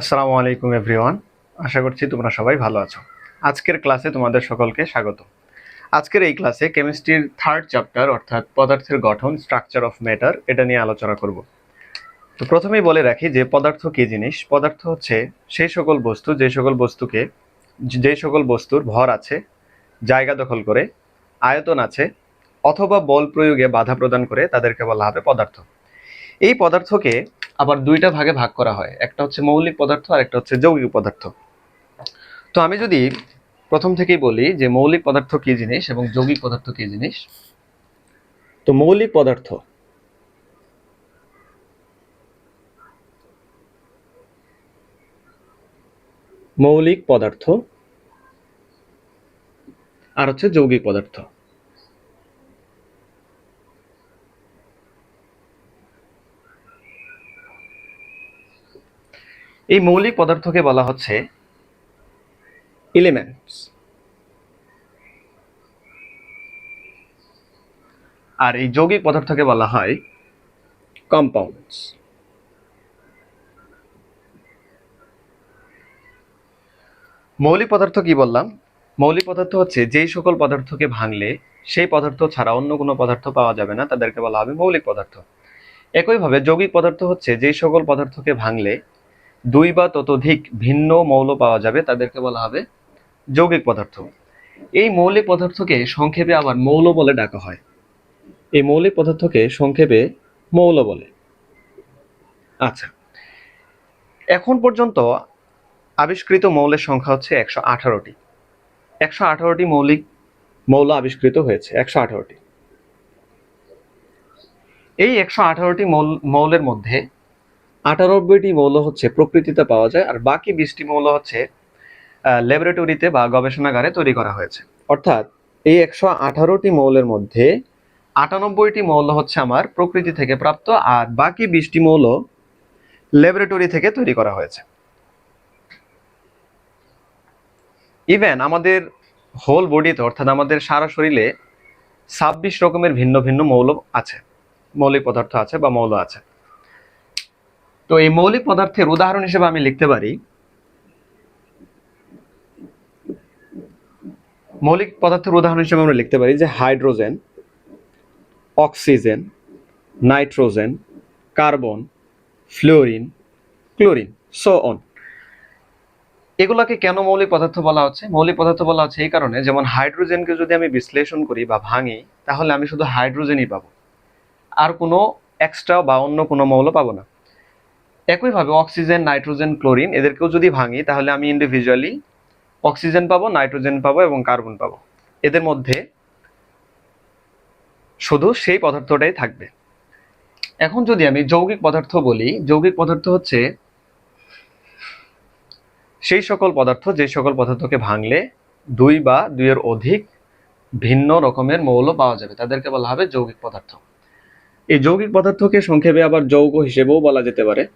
আসসালামু আলাইকুম, এভরিওয়ান। আশা করছি তোমরা সবাই ভালো আছো। আজকের ক্লাসে তোমাদের সকলকে স্বাগত। আজকের এই ক্লাসে কেমিস্ট্রির থার্ড চ্যাপ্টার অর্থাৎ পদার্থের গঠন স্ট্রাকচার অফ ম্যাটার এটা নিয়ে আলোচনা করব। তো প্রথমেই বলে রাখি যে পদার্থ কী জিনিস? পদার্থ হচ্ছে সেই সকল বস্তু, যে সকল বস্তুকে, যে সকল বস্তুর ভর আছে, জায়গা দখল করে, আয়তন আছে, অথবা বল প্রয়োগে বাধা প্রদান করে তাদেরকে বলা হবে পদার্থ। এই পদার্থকে আবার দুইটা ভাগে ভাগ করা হয়। একটা হচ্ছে মৌলিক পদার্থ আর একটা হচ্ছে যৌগিক পদার্থ। তো আমি যদি প্রথম থেকেই বলি যে মৌলিক পদার্থ কি জিনিস এবং যৌগিক পদার্থ কি জিনিস? তো মৌলিক পদার্থ। মৌলিক পদার্থ। আর হচ্ছে যৌগিক পদার্থ। এই মৌলিক পদার্থকে বলা হচ্ছে এলিমেন্টস। আর এই যৌগিক পদার্থকে বলা হয় কম্পাউন্ডস। মৌলিক পদার্থ কি বললাম? মৌলিক পদার্থ হচ্ছে যেই সকল পদার্থকে ভাঙলে সেই পদার্থ ছাড়া অন্য কোনো পদার্থ পাওয়া যাবে না তাদেরকে বলা হবে মৌলিক পদার্থ। একইভাবে যৌগিক পদার্থ হচ্ছে যেই সকল পদার্থকে ভাঙলে দুই বা ততোধিক ভিন্ন মৌল পাওয়া যাবে, তাদেরকে বলা হবে যৌগিক পদার্থ। এই মৌলিক পদার্থকে সংক্ষেপে আবার মৌল বলে ডাকা হয়। এই মৌলিক পদার্থকে সংক্ষেপে মৌল বলে। আচ্ছা এখন পর্যন্ত আবিষ্কৃত মৌলের সংখ্যা হচ্ছে একশো আঠারোটি। একশো আঠারোটি মৌলিক মৌল আবিষ্কৃত হয়েছে, একশো আঠারোটি। এই একশো আঠারোটি মৌল, মৌলের মধ্যে আটানব্বইটি মৌল হচ্ছে প্রকৃতিতে পাওয়া যায়, আর বাকি বিশটি মৌল হচ্ছে ল্যাবরেটরিতে বা গবেষণাগারে তৈরি করা হয়েছে। অর্থাৎ এই একশো আঠারোটি মৌলের মধ্যে আটানব্বইটি মৌল হচ্ছে আমার প্রকৃতি থেকে প্রাপ্ত, আর বাকি বিশটি মৌল ল্যাবরেটরি থেকে তৈরি করা হয়েছে। ইভেন আমাদের হোল বডিতে অর্থাৎ আমাদের সারা শরীরে ছাব্বিশ রকমের ভিন্ন ভিন্ন মৌল আছে, মৌলিক পদার্থ আছে বা মৌল আছে। তো এই মৌলিক পদার্থের উদাহরণ হিসেবে আমি লিখতে পারি। মৌলিক পদার্থের উদাহরণ হিসেবে আমরা লিখতে পারি যে hydrogen, oxygen, nitrogen, carbon, fluorine, chlorine so on এগুলাকে কেন মৌলিক পদার্থ বলা হচ্ছে? মৌলিক পদার্থ বলা হচ্ছে এই কারণে, যেমন হাইড্রোজেনকে যদি আমি বিশ্লেষণ করি বা ভাঙি, তাহলে আমি শুধু হাইড্রোজেনই পাবো। আর কোনো এক্সট্রা বা অন্য কোনো মৌল পাবো না। একইভাবে অক্সিজেন নাইট্রোজেন ক্লোরিন এদেরকেও যদি ভাঙি, তাহলে আমি ইন্ডিভিজুয়ালি অক্সিজেন পাবো নাইট্রোজেন পাবো এবং কার্বন পাবো। এদের মধ্যে শুধু সেই পদার্থটাই থাকবে। এখন যদি আমি যৌগিক পদার্থ বলি, যৌগিক পদার্থ হচ্ছে সেই সকল পদার্থ, যে সকল পদার্থকে ভাঙলে দুই বা দুইয়ের অধিক ভিন্ন রকমের মৌল পাওয়া যাবে। তাদেরকে বলা হবে যৌগিক পদার্থ। এই যৌগিক পদার্থকে সংক্ষেপে আবার যৌগ হিসেবেও বলা যেতে পারে।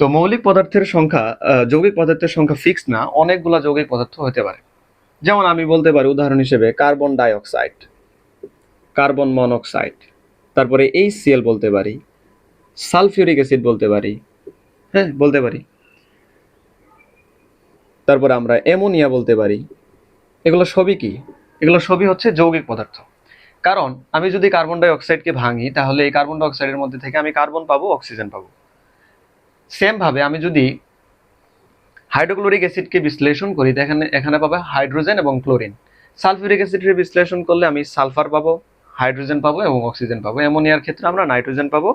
তো মৌলিক পদার্থের সংখ্যা যৌগিক পদার্থের সংখ্যা ফিক্স না, অনেকগুলা যৌগিক পদার্থ হতে পারে। যেমন আমি বলতে পারি উদাহরণ হিসেবে কার্বন ডাইঅক্সাইড কার্বন মনোক্সাইড তারপরে এই সিএল বলতে পারি সালফিউরিক অ্যাসিড বলতে পারি হ্যাঁ বলতে পারি। তারপরে আমরা অ্যামোনিয়া বলতে পারি। এগুলো সবই কি? এগুলো সবই হচ্ছে যৌগিক পদার্থ। কারণ আমি যদি কার্বন ডাই অক্সাইডকে ভাঙি, তাহলে এই কার্বন ডাই অক্সাইডের মধ্যে থেকে আমি কার্বন পাবো অক্সিজেন পাবো। সেম ভাবে আমি যদি হাইড্রোক্লোরিক অ্যাসিডকে বিশ্লেষণ করি এখানে এখানে পাবো হাইড্রোজেন এবং ক্লোরিন। সালফিউরিক অ্যাসিডকে বিশ্লেষণ করলে আমি সালফার পাবো, হাইড্রোজেন পাবো এবং অক্সিজেন পাবো। অ্যামোনিয়ার ক্ষেত্রে আমরা নাইট্রোজেন পাবো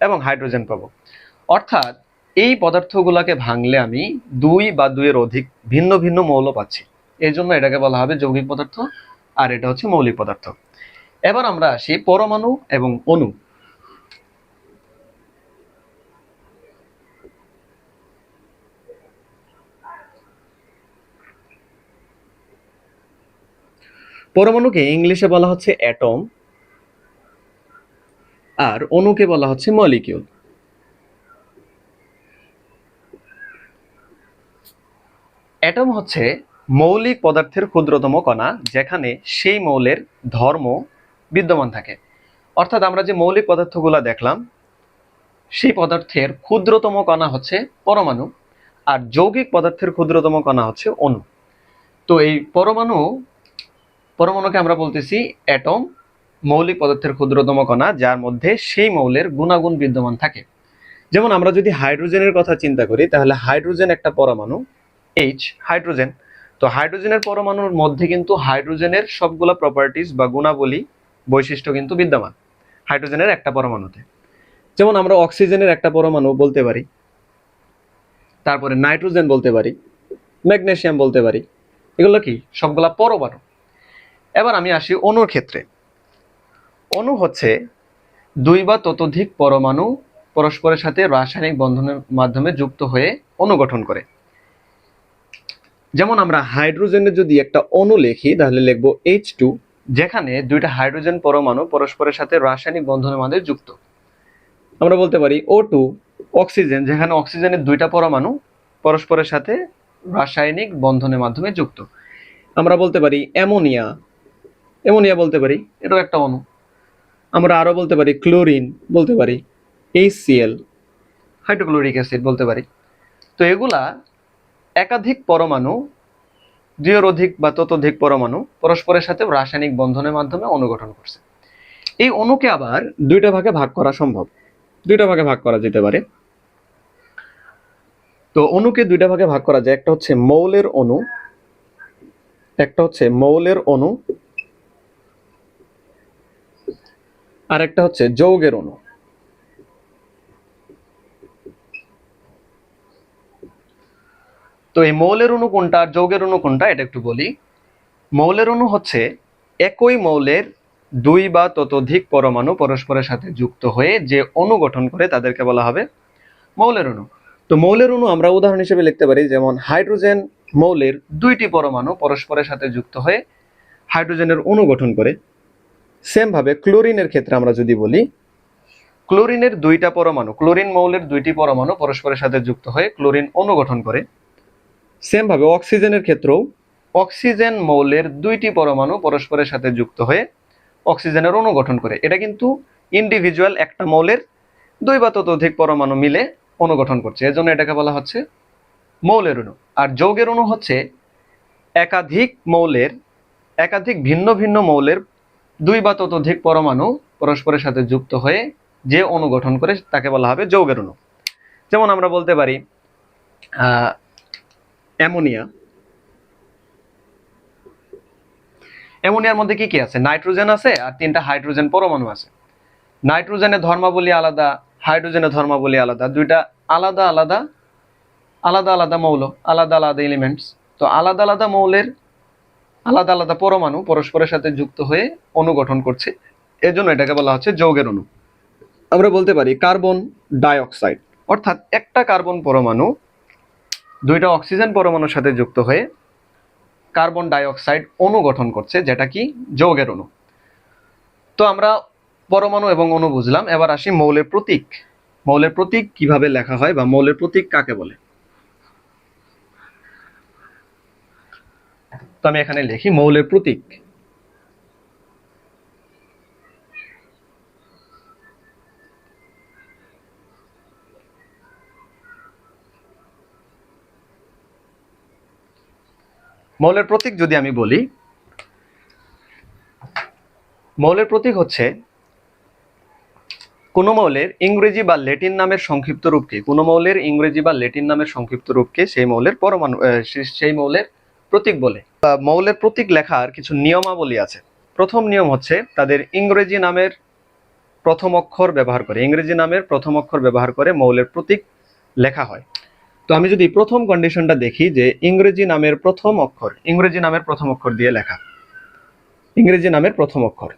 এবং হাইড্রোজেন পাবো। অর্থাৎ এই পদার্থগুলোকে ভাঙলে আমি দুই বা দুইয়ের অধিক ভিন্ন ভিন্ন মৌল পাচ্ছি। এই জন্য এটাকে বলা হবে যৌগিক পদার্থ আর এটা হচ্ছে মৌলিক পদার্থ। এবার আমরা আসি পরমাণু এবং অণু। পরমাণুকে ইংলিশে বলা হচ্ছে অ্যাটম আর অণুকে বলা হচ্ছে মলিকিউল অ্যাটম হচ্ছে মৌলিক পদার্থের ক্ষুদ্রতম কণা, যেখানে সেই মৌলের ধর্ম বিদ্যমান থাকে। অর্থাৎ আমরা যে মৌলিক পদার্থগুলো দেখলাম, সেই পদার্থের ক্ষুদ্রতম কণা হচ্ছে পরমাণু, আর যৌগিক পদার্থের ক্ষুদ্রতম কণা হচ্ছে অণু। তো এই পরমাণু পরমাণুকে আমরা বলতেছি অ্যাটম মৌলিক পদার্থের ক্ষুদ্রতম কণা, যার মধ্যে সেই মৌলের গুণাগুণ বিদ্যমান থাকে। যেমন আমরা যদি হাইড্রোজেনের কথা চিন্তা করি, তাহলে হাইড্রোজেন একটা পরমাণু এইচ হাইড্রোজেন। তো হাইড্রোজেনের পরমাণুর মধ্যে কিন্তু হাইড্রোজেনের সবগুলো প্রপার্টিস বা গুণাবলী, বৈশিষ্ট্য কিন্তু বিদ্যমান। হাইড্রোজেনের একটা পরমাণুতে। যেমন আমরা অক্সিজেনের একটা পরমাণু বলতে পারি, তারপরে নাইট্রোজেন বলতে পারি, ম্যাগনেশিয়াম বলতে পারি, এগুলো কি? সবগুলা পরমাণু। এবার আমি আসি অণুর ক্ষেত্রে। অণু হচ্ছে দুই বা ততোধিক পরমাণু পরস্পরের সাথে রাসায়নিক বন্ধনের মাধ্যমে যুক্ত হয়ে অণু গঠন করে। যেমন আমরা হাইড্রোজেনের যদি একটা অণু লিখি, তাহলে লিখব এইচ টু যেখানে দুইটা হাইড্রোজেন পরমাণু পরস্পরের সাথে রাসায়নিক বন্ধনের মাধ্যমে যুক্ত। আমরা বলতে পারি ও টু অক্সিজেন যেখানে অক্সিজেনের দুইটা পরমাণু পরস্পরের সাথে রাসায়নিক বন্ধনের মাধ্যমে যুক্ত। আমরা বলতে পারি অ্যামোনিয়া অ্যামোনিয়া বলতে পারি। এটাও একটা অণু। আমরা আরও বলতে পারি ক্লোরিন বলতে পারি এইচসিএল হাইড্রোক্লোরিক অ্যাসিড বলতে পারি। তো এগুলা একাধিক পরমাণু দুইয়ের অধিক বা ততোধিক পরমাণু পরস্পরের সাথে রাসায়নিক বন্ধনের মাধ্যমে অনুগঠন করছে। এই অণুকে আবার দুইটা ভাগে ভাগ করা সম্ভব। দুইটা ভাগে ভাগ করা যেতে পারে। তো অণুকে দুইটা ভাগে ভাগ করা যায়। একটা হচ্ছে মৌলের অণু একটা হচ্ছে মৌলের অণু আর একটা হচ্ছে যৌগের অণু। তো এই মৌলের অণু কোনটা আর যৌগের অণু কোনটা, এটা একটু বলি। মৌলের অণু হচ্ছে একই মৌলের দুই বা ততোধিক পরমাণু পরস্পরের সাথে যুক্ত হয়ে যে অণু গঠন করে তাদেরকে বলা হবে মৌলের অণু। তো মৌলের অণু আমরা উদাহরণ হিসেবে লিখতে পারি, যেমন হাইড্রোজেন মৌলের দুইটি পরমাণু পরস্পরের সাথে যুক্ত হয়ে হাইড্রোজেনের অণু গঠন করে। সেম ভাবে ক্লোরিনের ক্ষেত্রে আমরা যদি বলি, ক্লোরিনের দুইটা পরমাণু, ক্লোরিন মৌলের দুইটি পরমাণু পরস্পরের সাথে যুক্ত হয়ে ক্লোরিন অণু গঠন করে। সেম ভাবে অক্সিজেনের ক্ষেত্রেও অক্সিজেন মৌলের দুইটি পরমাণু পরস্পরের সাথে যুক্ত হয়ে অক্সিজেনের অণু গঠন করে। এটা কিন্তু ইন্ডিভিজুয়াল একটা মৌলের দুই বা ততোধিক পরমাণু মিলে অণু গঠন করছে। এজন্য এটাকে বলা হচ্ছে মৌলের অণু। আর যৌগের অণু হচ্ছে একাধিক মৌলের, একাধিক ভিন্ন ভিন্ন মৌলের দুই বা ততোধিক পরমাণু পরস্পরের সাথে যুক্ত হয়ে যে অণু গঠন করে তাকে বলা হবে যৌগের অণু। যেমন আমরা বলতে পারি অ্যামোনিয়া। অ্যামোনিয়ার মধ্যে কি কি আছে? নাইট্রোজেন আছে আর তিনটা হাইড্রোজেন পরমাণু আছে। নাইট্রোজেনের ধর্মাবলী আলাদা, হাইড্রোজেনের ধর্মাবলী আলাদা, দুইটা আলাদা আলাদা আলাদা আলাদা মৌল, আলাদা আলাদা এলিমেন্টস তো আলাদা আলাদা মৌলের আলাদা আলাদা পরমাণু পরস্পরের সাথে যুক্ত হয়ে অণু গঠন করছে। এজন্য এটাকে বলা হচ্ছে যৌগের অণু। আমরা বলতে পারি কার্বন ডাইঅক্সাইড। অর্থাৎ একটা কার্বন পরমাণু, দুইটা অক্সিজেন পরমাণুর সাথে যুক্ত হয়ে কার্বন ডাইঅক্সাইড অণু গঠন করছে, যেটা কি যৌগের অণু। তো আমরা পরমাণু এবং অণু বুঝলাম। এবার আসি মৌলের প্রতীক। মৌলের প্রতীক কীভাবে লেখা হয় বা মৌলের প্রতীক কাকে বলে? তো আমি এখানে লিখি মৌলের প্রতীক। মৌলের প্রতীক যদি আমি বলি, মৌলের প্রতীক হচ্ছে কোন মৌলের ইংরেজি বা লেটিন নামের সংক্ষিপ্ত রূপকে, কোন মৌলের ইংরেজি বা লেটিন নামের সংক্ষিপ্ত রূপকে সেই মৌলের পরমাণু সেই মৌলের প্রতীক বলে। মৌলের প্রতীক লেখার কিছু নিয়মাবলী আছে। প্রথম নিয়ম হচ্ছে তাদের ইংরেজি নামের প্রথম অক্ষর ব্যবহার করে। ইংরেজি নামের প্রথম অক্ষর ব্যবহার করে মৌলের প্রতীক লেখা হয়। তো আমি যদি প্রথম কন্ডিশনটা দেখি যে ইংরেজি নামের প্রথম অক্ষর, ইংরেজি নামের প্রথম অক্ষর দিয়ে লেখা। ইংরেজি নামের প্রথম অক্ষর।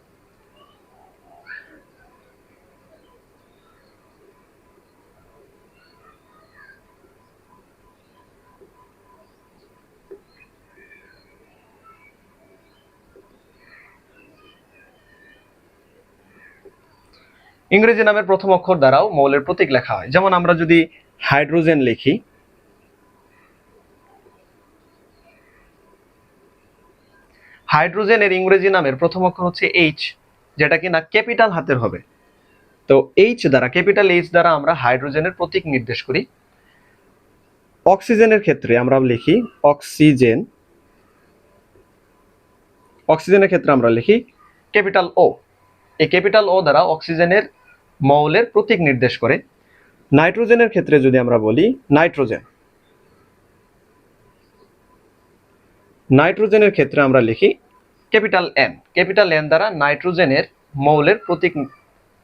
ইংরেজি নামের প্রথম অক্ষর দ্বারাও মৌলের প্রতীক লেখা হয়। যেমন আমরা যদি হাইড্রোজেন লিখি, হাইড্রোজেনের ইংরেজি নামের প্রথম অক্ষর হচ্ছে এইচ যেটা কিনা ক্যাপিটাল হাতের হবে। তো এইচ দ্বারা, ক্যাপিটাল এইচ দ্বারা আমরা হাইড্রোজেনের প্রতীক নির্দেশ করি। অক্সিজেনের ক্ষেত্রে আমরা লিখি অক্সিজেন। অক্সিজেনের ক্ষেত্রে আমরা লিখি ক্যাপিটাল ও এই ক্যাপিটাল ও দ্বারা অক্সিজেনের মৌলের প্রতীক নির্দেশ করে। নাইট্রোজেনের ক্ষেত্রে যদি আমরা বলি নাইট্রোজেন। নাইট্রোজেনের ক্ষেত্রে আমরা লিখি ক্যাপিটাল এন ক্যাপিটাল এন দ্বারা নাইট্রোজেনের মৌলের প্রতীক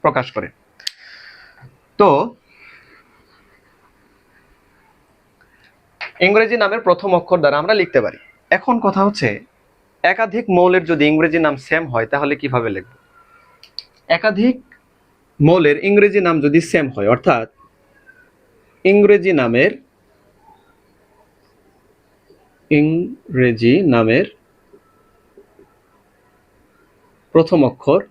প্রকাশ করে। তো ইংরেজি নামের প্রথম অক্ষর দ্বারা আমরা লিখতে পারি। এখন কথা হচ্ছে একাধিক মৌলের যদি ইংরেজি নাম সেম হয় তাহলে কীভাবে লিখব? একাধিক মৌলের ইংরেজি নাম যদি সেম হয়, অর্থাৎ ইংরেজি নামের ইংরেজি নামের প্রথম অক্ষর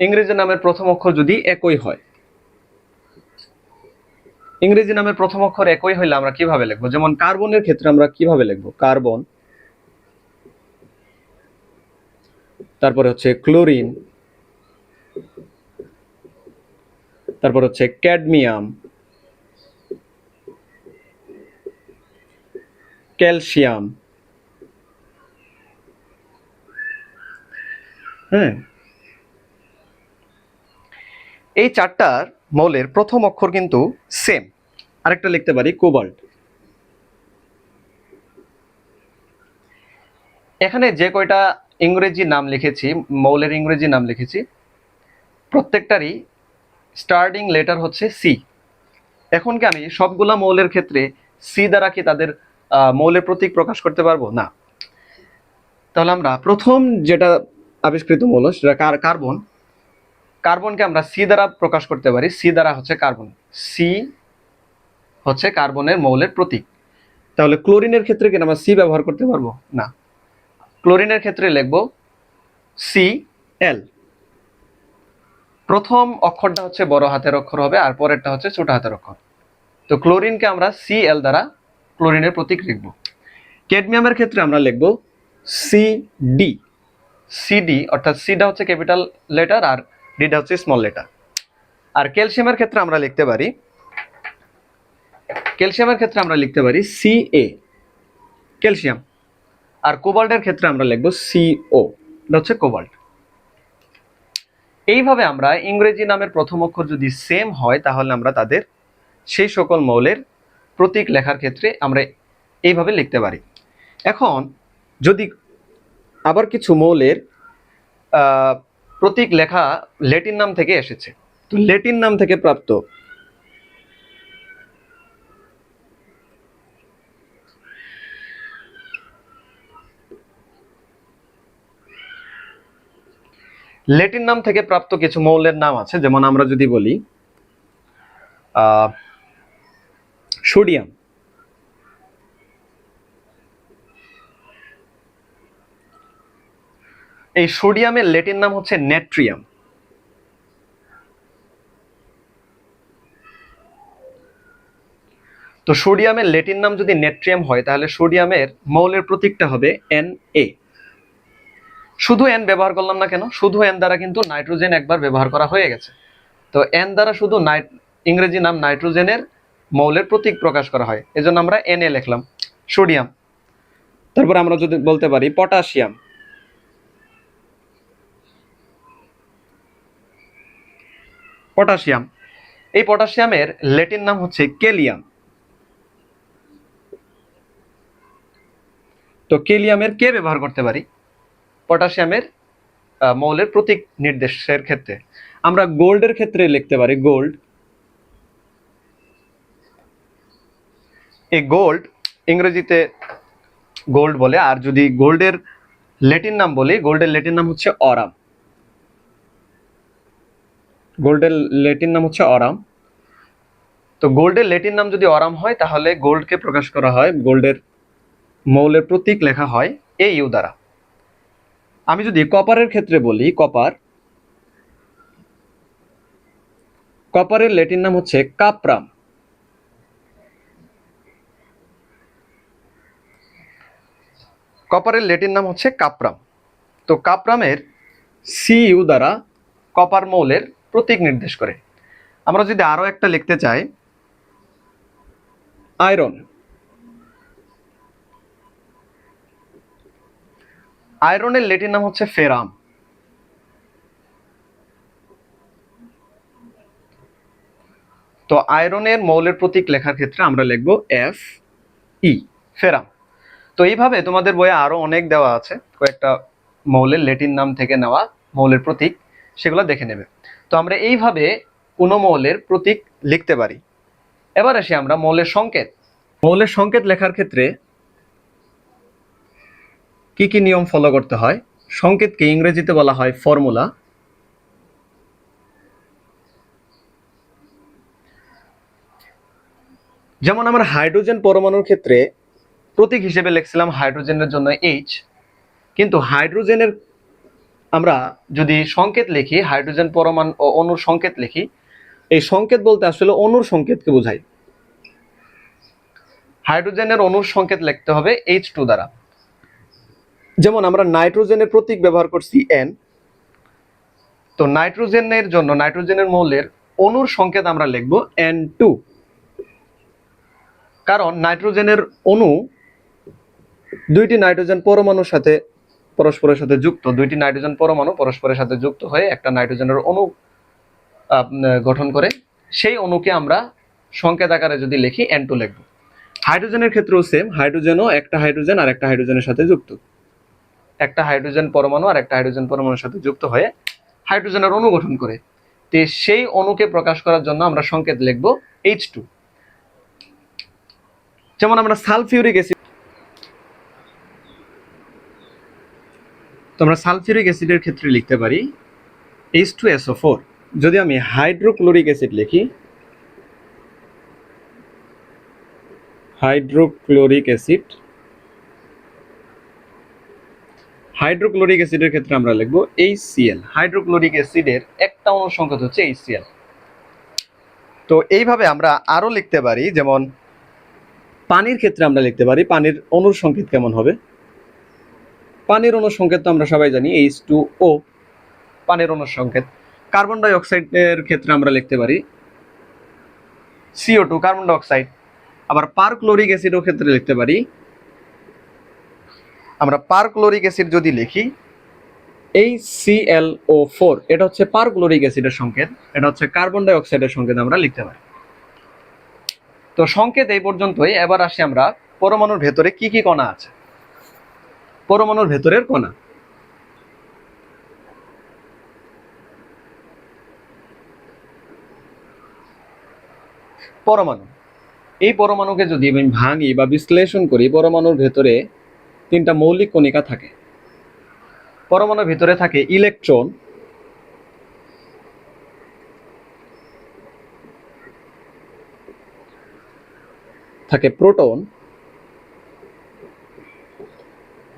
ইংরেজি নামের প্রথম অক্ষর যদি একই হয় ইংরেজি নামের প্রথম অক্ষর একই হইলে আমরা কীভাবে লিখব? যেমন কার্বনের ক্ষেত্রে আমরা কীভাবে লিখব? কার্বন, তারপরে হচ্ছে ক্লোরিন, তারপর হচ্ছে ক্যাডমিয়াম, ক্যালসিয়াম। হ্যাঁ? এই চারটার মৌলের প্রথম অক্ষর কিন্তু সেম আরেকটা লিখতে পারি কোবাল্ট এখানে যে কয়টা ইংরেজি নাম লিখেছি, মৌলের ইংরেজি নাম লিখেছি, প্রত্যেকটারই স্টার্টিং লেটার হচ্ছে সি এখন কি আমি সবগুলা মৌলের ক্ষেত্রে সি দ্বারা কি তাদের মৌলের প্রতীক প্রকাশ করতে পারব? না। তাহলে আমরা প্রথম যেটা আবিষ্কৃত মৌল, সেটা কার কার্বন। কার্বনকে আমরা সি দ্বারা প্রকাশ করতে পারি, সি দ্বারা হচ্ছে কার্বন, সি হচ্ছে কার্বনের মৌলের প্রতীক। তাহলে ক্লোরিনের ক্ষেত্রে কি আমরা সি ব্যবহার করতে পারব? না। ক্লোরিনের ক্ষেত্রে লিখব সি এল প্রথম অক্ষরটা হচ্ছে বড় হাতের অক্ষর হবে, আর পরেরটা হচ্ছে ছোট হাতের অক্ষর। তো ক্লোরিনকে আমরা সি এল দ্বারা ক্লোরিনের প্রতীক লিখব। ক্যাডমিয়ামের ক্ষেত্রে আমরা লিখব সি ডি সিডি অর্থাৎ সিটা হচ্ছে ক্যাপিটাল লেটার, আর ডিটা হচ্ছে স্মল লেটার আর ক্যালসিয়ামের ক্ষেত্রে আমরা লিখতে পারি ক্যালসিয়ামের ক্ষেত্রে আমরা লিখতে পারি সি এ ক্যালসিয়াম আর কোবাল্টের ক্ষেত্রে আমরা লিখব সিও এটা হচ্ছে কোবাল্ট এইভাবে আমরা ইংরেজি নামের প্রথম অক্ষর যদি সেম হয়, তাহলে আমরা তাদের সেই সকল মৌলের প্রতীক লেখার ক্ষেত্রে আমরা এইভাবে লিখতে পারি। এখন যদি আবার কিছু মৌলের প্রতীক লেখা লেটিন নাম থেকে এসেছে। তো লেটিন নাম থেকে প্রাপ্ত। লেটিন নাম থেকে প্রাপ্ত কিছু মৌলের নাম আছে, যেমন আমরা যদি বলি সোডিয়াম। এই সোডিয়ামের ল্যাটিন নাম হচ্ছে নেট্রিয়াম। তো সোডিয়ামের ল্যাটিন নাম যদি নেট্রিয়াম হয়, তাহলে সোডিয়ামের মৌলের প্রতীকটা হবে এন এ শুধু এন ব্যবহার করলাম না কেন, শুধু এন দ্বারা কিন্তু নাইট্রোজেন একবার ব্যবহার করা হয়ে গেছে। তো এন দ্বারা শুধু নাইট, ইংরেজি নাম নাইট্রোজেনের মৌলের প্রতীক প্রকাশ করা হয়। এজন্য আমরা এন এ লিখলাম। সোডিয়াম। তারপর আমরা যদি বলতে পারি পটাশিয়াম। পটাশিয়াম। এই পটাশিয়ামের লেটিন নাম হচ্ছে কেলিয়াম। তো কেলিয়ামের কে ব্যবহার করতে পারি? পটাশিয়ামের মৌলের প্রতীক নির্দেশের ক্ষেত্রে। আমরা গোল্ডের ক্ষেত্রে লিখতে পারি গোল্ড। এই গোল্ড ইংরেজিতে গোল্ড বলে, আর যদি গোল্ডের লেটিন নাম বলি, গোল্ডের ল্যাটিন নাম হচ্ছে অরাম। গোল্ডের লেটিন নাম হচ্ছে অরাম। তো গোল্ডের লেটিন নাম যদি অরাম হয়, তাহলে গোল্ডকে প্রকাশ করা হয়, গোল্ডের মৌলের প্রতীক লেখা হয় এ ইউ দ্বারা। আমি যদি কপারের ক্ষেত্রে বলি, কপার, কপারের লেটিন নাম হচ্ছে কাপরাম। কপারের লেটিন নাম হচ্ছে কাপরাম। তো কাপ্রামের সিইউ দ্বারা কপার মৌলের প্রতীক নির্দেশ করে। আমরা যদি আরও একটা লিখতে চাই, আয়রন। আয়রনের লেটিন নাম হচ্ছে ফেরাম। তো আয়রনের মৌলের প্রতীক লেখার ক্ষেত্রে আমরা লিখব এফ ই, ফেরাম। তো এইভাবে তোমাদের বইয়ে আরও অনেক দেওয়া আছে, কয়েকটা মৌলের লেটিন নাম থেকে নেওয়া মৌলের প্রতীক, সেগুলো দেখে নেবে। তো আমরা এইভাবে কোনো মৌলের প্রতীক লিখতে পারি। এবার আসি আমরা মৌলের সংকেত। মৌলের সংকেত লেখার ক্ষেত্রে কি কি নিয়ম ফলো করতে হয়? সংকেতকে ইংরেজিতে বলা হয় ফর্মুলা যেমন আমরা হাইড্রোজেন পরমাণুর ক্ষেত্রে প্রতীক হিসেবে লিখছিলাম হাইড্রোজেনের জন্য এইচ কিন্তু হাইড্রোজেনের আমরা যদি সংকেত লিখি, হাইড্রোজেন পরমাণু ও অণুর সংকেত লিখি, এই সংকেত বলতে আসলে অণুর সংকেতকে বোঝায়। হাইড্রোজেনের অণুর সংকেত লিখতে হবে এইচ টু দ্বারা। যেমন আমরা নাইট্রোজেনের প্রতীক ব্যবহার করছি এন তো নাইট্রোজেনের জন্য, নাইট্রোজেনের মৌলের অণুর সংকেত আমরা লিখব এন টু কারণ নাইট্রোজেনের অণু দুইটি নাইট্রোজেন পরমাণুর সাথে পরস্পরের সাথে যুক্ত, দুইটি নাইট্রোজেন পরমাণু পরস্পরের সাথে যুক্ত হয়ে একটা নাইট্রোজেনের অণু গঠন করে, সেই অণুকে আমরা সংকেত আকারে যদি লিখি এন টু লিখব। হাইড্রোজেনের ক্ষেত্রেও সেম হাইড্রোজেনও একটা হাইড্রোজেন আর একটা হাইড্রোজেনের সাথে যুক্ত। একটা হাইড্রোজেন পরমাণু আর একটা হাইড্রোজেন পরমাণুর সাথে যুক্ত হয়ে হাইড্রোজেনের অণু গঠন করে। তো সেই অণুকে প্রকাশ করার জন্য আমরা সংকেত লিখব এইচ টু যেমন আমরা সালফিউরিক অ্যাসিড তো আমরা সালফিউরিক অ্যাসিডের ক্ষেত্রে লিখতে পারি এইচ টু এসও ফোর যদি আমি হাইড্রোক্লোরিক অ্যাসিড লিখি, হাইড্রোক্লোরিক অ্যাসিড, হাইড্রোক্লোরিক অ্যাসিডের ক্ষেত্রে আমরা লিখব এইচসিএল হাইড্রোক্লোরিক অ্যাসিডের একটা অনুসংকেত হচ্ছে এইচসিএল তো এইভাবে আমরা আরও লিখতে পারি, যেমন পানির ক্ষেত্রে আমরা লিখতে পারি, পানির সংকেত কেমন হবে? পানির অণুর সংকেত তো আমরা সবাই জানি এইচ টু ও পানির অণুর সংকেত। কার্বন ডাইঅক্সাইডের ক্ষেত্রে আমরা লিখতে পারি C O two carbon dioxide আবার পারক্লোরিক অ্যাসিডের ক্ষেত্রে লিখতে পারি। আমরা পারক্লোরিক অ্যাসিড যদি লিখি এই ও ফোর এটা হচ্ছে পারক্লোরিক অ্যাসিডের সংকেত, এটা হচ্ছে কার্বন ডাই অক্সাইডের সংকেত আমরা লিখতে পারি। তো সংকেত এই পর্যন্তই, এবার আসি আমরা পরমাণুর ভেতরে কি কি কণা আছে। পরমাণুর ভেতরের কণা। পরমাণু। এই পরমাণুকে যদি আমি ভাঙি বা বিশ্লেষণ করি, পরমাণুর ভেতরে তিনটা মৌলিক কণিকা থাকে। পরমাণুর ভিতরে থাকে ইলেকট্রন। থাকে প্রোটন।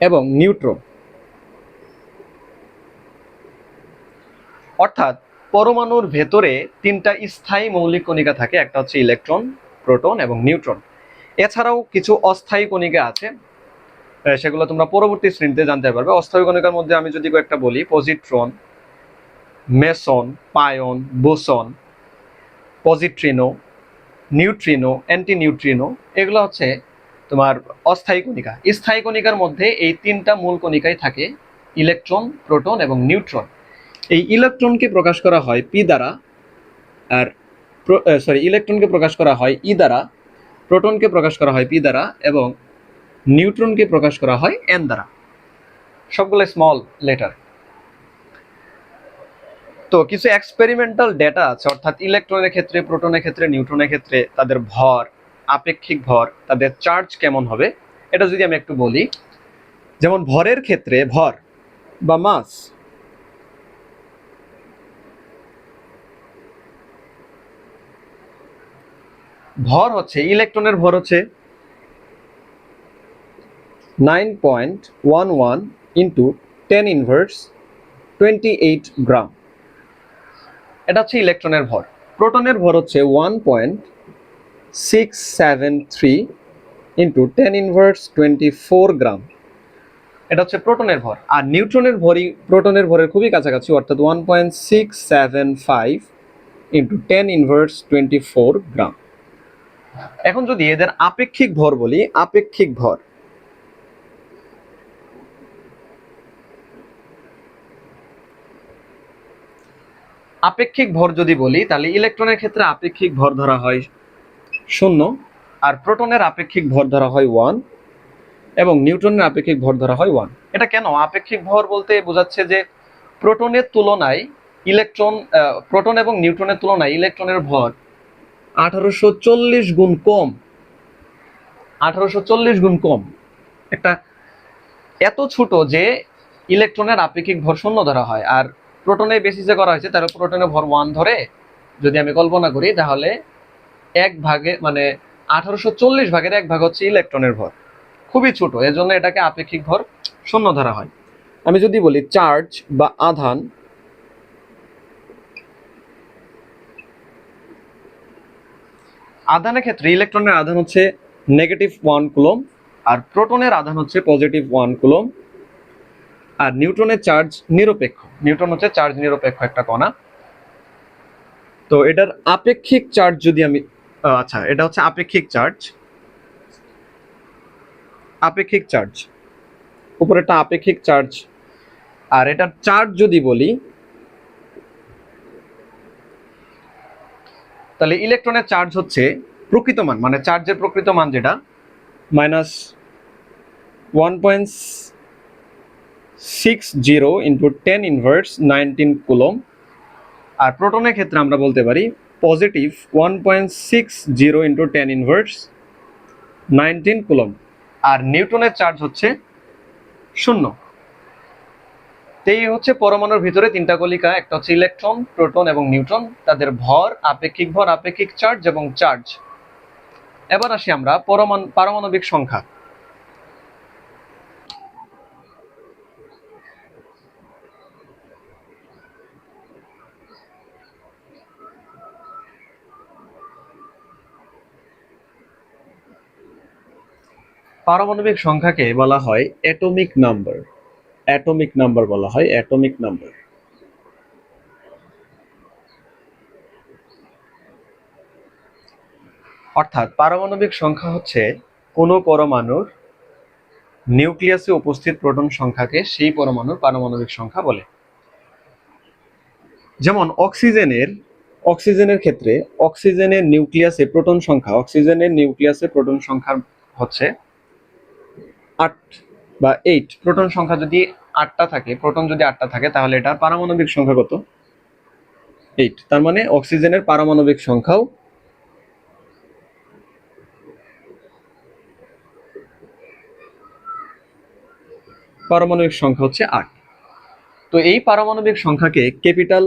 এবং নিউট্রন। অর্থাৎ পরমাণুর ভেতরে তিনটা স্থায়ী মৌলিক কণিকা থাকে, একটা হচ্ছে ইলেকট্রন, প্রোটন এবং নিউট্রন। এছাড়াও কিছু অস্থায়ী কণিকা আছে সেগুলো তোমরা পরবর্তী শ্রেণীতে জানতে পারবে। অস্থায়ী কণিকার মধ্যে আমি যদি কয়েকটা বলি, positron, meson, pion, boson, positrino, neutrino anti neutrino এগুলো হচ্ছে তোমার অস্থায়ী কণিকা। স্থায়ী কণিকার মধ্যে এই তিনটা মূল কণিকাই থাকে, ইলেকট্রন, প্রোটন এবং নিউট্রন। এই ইলেকট্রনকে প্রকাশ করা হয় পি দ্বারা, আর সরি ইলেকট্রনকে প্রকাশ করা হয় ই দ্বারা, প্রোটনকে প্রকাশ করা হয় পি দ্বারা এবং নিউট্রনকে প্রকাশ করা হয় এন দ্বারা। সবগুলো স্মল লেটার তো কিছু এক্সপেরিমেন্টাল ডেটা আছে, অর্থাৎ ইলেকট্রনের ক্ষেত্রে, প্রোটনের ক্ষেত্রে, নিউট্রনের ক্ষেত্রে, তাদের ভর আপেক্ষিক ভর, তাদের চার্জ কেমন হবে? এটা যদি আমি একটু বলি, যেমন ভরের ক্ষেত্রে ভর বা মাস, ভর হচ্ছে ইলেকট্রনের ভর হচ্ছে nine point one one into ten inverse twenty eight gram এটা হচ্ছে ইলেকট্রনের ভর। প্রোটনের ভর হচ্ছে one point six seven three into ten inverse twenty four gram এটা হচ্ছে প্রোটনের ভর। আর নিউট্রনের ভরই প্রোটনের ভরের খুবই কাছাকাছি, অর্থাৎ one point six seven five into ten inverse twenty four gram এখন যদি এদের আপেক্ষিক ভর বলি, আপেক্ষিক ভর। আপেক্ষিক ভর যদি বলি, তাহলে ইলেকট্রনের ক্ষেত্রে আপেক্ষিক ভর ধরা হয় শূন্য, আর প্রোটনের আপেক্ষিক ভর ধরা হয় ওয়ান এবং নিউট্রনের আপেক্ষিক ভর ধরা হয় ওয়ান এটা কেন? আপেক্ষিক ভর বলতে বোঝাচ্ছে যে প্রোটনের তুলনায় ইলেকট্রন প্রোটন এবং নিউট্রনের তুলনায় ইলেকট্রনের ভর আঠারোশো চল্লিশ গুণ কম। আঠারোশো চল্লিশ গুণ কম। একটা এত ছোট যে ইলেকট্রনের আপেক্ষিক ভর শূন্য ধরা হয়, আর প্রোটনে বেসিসে করা হয়েছে, তার প্রোটনের ভর ওয়ান ধরে। যদি আমি কল্পনা করি, তাহলে এক ভাগে মানে আঠারোশো চল্লিশ ভাগের এক ভাগ হচ্ছে ইলেকট্রনের ভর। খুবই ছোট, এজন্য এটাকে আপেক্ষিক ভর শূন্য ধরা হয়। আমি যদি বলি চার্জ বা আধান, আধানের ক্ষেত্রে ইলেকট্রনের আধান হচ্ছে নেগেটিভ ওয়ান কুলম আর প্রোটনের আধান হচ্ছে পজিটিভ ওয়ান কুলম আর নিউট্রনের চার্জ নিরপেক্ষ। নিউট্রন হচ্ছে চার্জ নিরপেক্ষ একটা কণা। তো এটার আপেক্ষিক চার্জ যদি আমি আচ্ছা এটা হচ্ছে আপেক্ষিক চার্জ। আপেক্ষিক চার্জ। উপরেরটা আপেক্ষিক চার্জ। আর এটার চার্জ যদি বলি, তাহলে ইলেকট্রনের চার্জ হচ্ছে প্রকৃত মান মানে চার্জের প্রকৃত মান যেটা, minus one point six zero into ten inverse nineteen coulomb. আর প্রোটনের ক্ষেত্রে আমরা বলতে পারি positive one point six zero into ten inverse nineteen coulomb আর নিউটনের চার্জ হচ্ছে শূন্য। এই হচ্ছে পরমাণুর ভিতরে তিনটা কলিকা, একটা হচ্ছে ইলেকট্রন প্রোটন এবং নিউট্রন তাদের ভর, আপেক্ষিক ভর, আপেক্ষিক চার্জ এবং চার্জ এবার আসি আমরা পরমাণু পারমাণবিক সংখ্যা। পারমাণবিক সংখ্যাকে বলা হয় অ্যাটমিক নাম্বার। অ্যাটমিক নাম্বার বলা হয় অ্যাটমিক নাম্বার। অর্থাৎ পারমাণবিক সংখ্যা হচ্ছে কোনো পরমাণুর নিউক্লিয়াসে উপস্থিত প্রোটন সংখ্যাকে সেই পরমাণুর পারমাণবিক সংখ্যা বলে। যেমন অক্সিজেনের অক্সিজেনের ক্ষেত্রে অক্সিজেনের নিউক্লিয়াসে প্রোটন সংখ্যা, অক্সিজেনের নিউক্লিয়াসে প্রোটন সংখ্যা হচ্ছে আট বা এইট প্রোটন সংখ্যা যদি আটটা থাকে প্রোটন যদি আটটা থাকে, তাহলে এটার পারমাণবিক সংখ্যা কত? এইট তার মানে অক্সিজেনের পারমাণবিক সংখ্যাও পারমাণবিক সংখ্যা হচ্ছে আট। তো এই পারমাণবিক সংখ্যাকে ক্যাপিটাল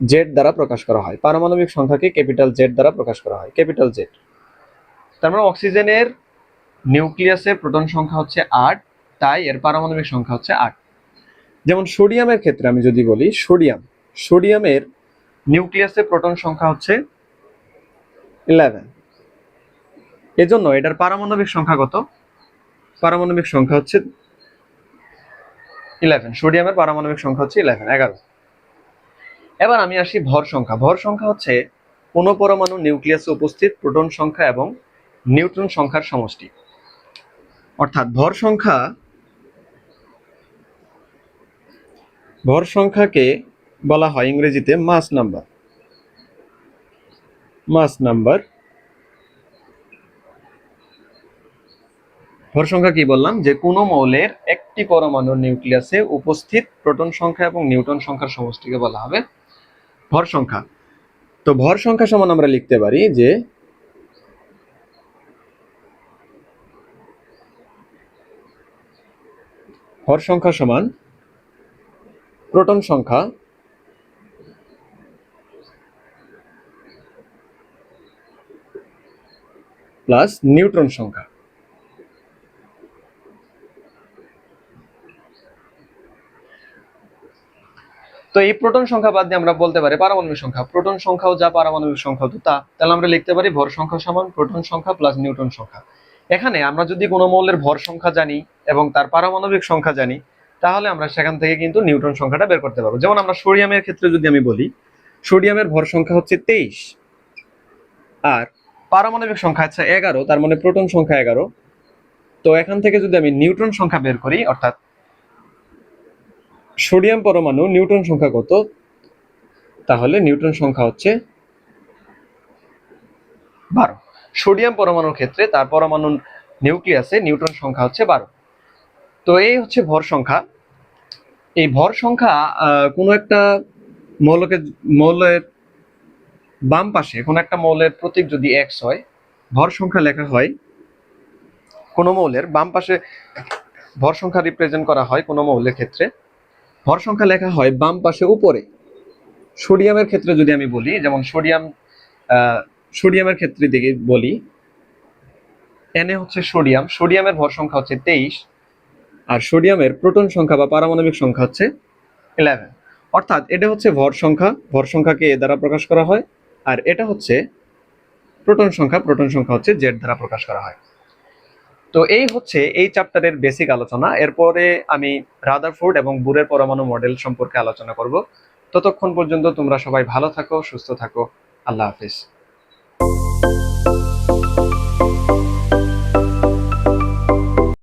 জেড দ্বারা প্রকাশ করা হয়। পারমাণবিক সংখ্যাকে ক্যাপিটাল জেড দ্বারা প্রকাশ করা হয়। ক্যাপিটাল জেড তার মানে অক্সিজেনের নিউক্লিয়াসের প্রোটন সংখ্যা হচ্ছে আট তাই এর পারমাণবিক সংখ্যা হচ্ছে আট। যেমন সোডিয়ামের ক্ষেত্রে আমি যদি বলি সোডিয়াম সোডিয়ামের নিউক্লিয়াসের প্রোটন সংখ্যা হচ্ছে ইলেভেন এজন্য এটার পারমাণবিক সংখ্যা কত? পারমাণবিক সংখ্যা হচ্ছে ইলেভেন সোডিয়ামের পারমাণবিক সংখ্যা হচ্ছে ইলেভেন এগারো। এবার আমি আসি ভর সংখ্যা। ভর সংখ্যা হচ্ছে কোন পরমাণু নিউক্লিয়াসে উপস্থিত প্রোটন সংখ্যা এবং নিউট্রন সংখ্যার সমষ্টি। অর্থাৎ ভর সংখ্যা, ভর সংখ্যাকে বলা হয় ইংরেজিতে মাস নাম্বার মাস নাম্বার ভর সংখ্যা কি বললাম? যে কোনো মৌলের একটি পরমাণুর নিউক্লিয়াসে উপস্থিত প্রোটন সংখ্যা এবং নিউটন সংখ্যার সমষ্টিকে বলা হবে ভর সংখ্যা। তো ভর সংখ্যা সমান আমরা লিখতে পারি যে ভর সংখ্যা সমান প্রোটন সংখ্যা প্লাস নিউট্রন সংখ্যা। তো এই প্রোটন সংখ্যা বাদ দিয়ে আমরা বলতে পারি পারমাণবিক সংখ্যা। প্রোটন সংখ্যাও যা পারমাণবিক সংখ্যা তো তা তাহলে আমরা লিখতে পারি ভর সংখ্যা সমান, প্রোটন সংখ্যা প্লাস নিউটন সংখ্যা। এখানে আমরা যদি কোনো মৌলের ভর সংখ্যা জানি এবং তার পারমাণবিক সংখ্যা জানি, তাহলে আমরা সেখান থেকে কিন্তু নিউটন সংখ্যাটা বের করতে পারব। যেমন আমরা সোডিয়ামের ক্ষেত্রে যদি আমি বলি, সোডিয়ামের ভর সংখ্যা হচ্ছে তেইশ, আর পারমাণবিক সংখ্যা হচ্ছে এগারো, তার মানে প্রোটন সংখ্যা এগারো। তো এখান থেকে যদি আমি নিউটন সংখ্যা বের করি, অর্থাৎ সোডিয়াম পরমাণু নিউটন সংখ্যা কত, তাহলে নিউটন সংখ্যা হচ্ছে বারো। সোডিয়াম পরমাণুর ক্ষেত্রে তার পরমাণু নিউক্লিয়াসে নিউট্রন সংখ্যা হচ্ছে বারো। তো এই হচ্ছে ভর সংখ্যা। এই ভর সংখ্যা কোনো একটা মৌলকে, মৌলের বাম পাশে কোনো একটা মৌলের প্রতীক যদি এক্স হয়, ভর সংখ্যা লেখা হয়, কোনো মৌলের বাম পাশে ভর সংখ্যা রিপ্রেজেন্ট করা হয় কোনো মৌলের ক্ষেত্রে, ভর সংখ্যা লেখা হয় বাম পাশে উপরে। সোডিয়ামের ক্ষেত্রে যদি আমি বলি, যেমন সোডিয়াম সোডিয়ামের ক্ষেত্রে দিকে বলি। এনে হচ্ছে সোডিয়াম। সোডিয়ামের ভর সংখ্যা হচ্ছে তেইশ। আর সোডিয়ামের প্রোটন সংখ্যা বা পারমাণবিক সংখ্যা হচ্ছে ইলেভেন অর্থাৎ এটা হচ্ছে ভর সংখ্যা। ভর সংখ্যাকে এ দ্বারা প্রকাশ করা হয়। আর এটা হচ্ছে প্রোটন সংখ্যা। প্রোটন সংখ্যা হচ্ছে জেড দ্বারা প্রকাশ করা হয়। তো এই হচ্ছে এই চ্যাপ্টারের বেসিক আলোচনা। এরপরে আমি রাদারফোর্ড এবং বুরের পরমাণু মডেল সম্পর্কে আলোচনা করব। ততক্ষণ পর্যন্ত তোমরা সবাই ভালো থাকো, সুস্থ থাকো। আল্লাহ হাফিজ।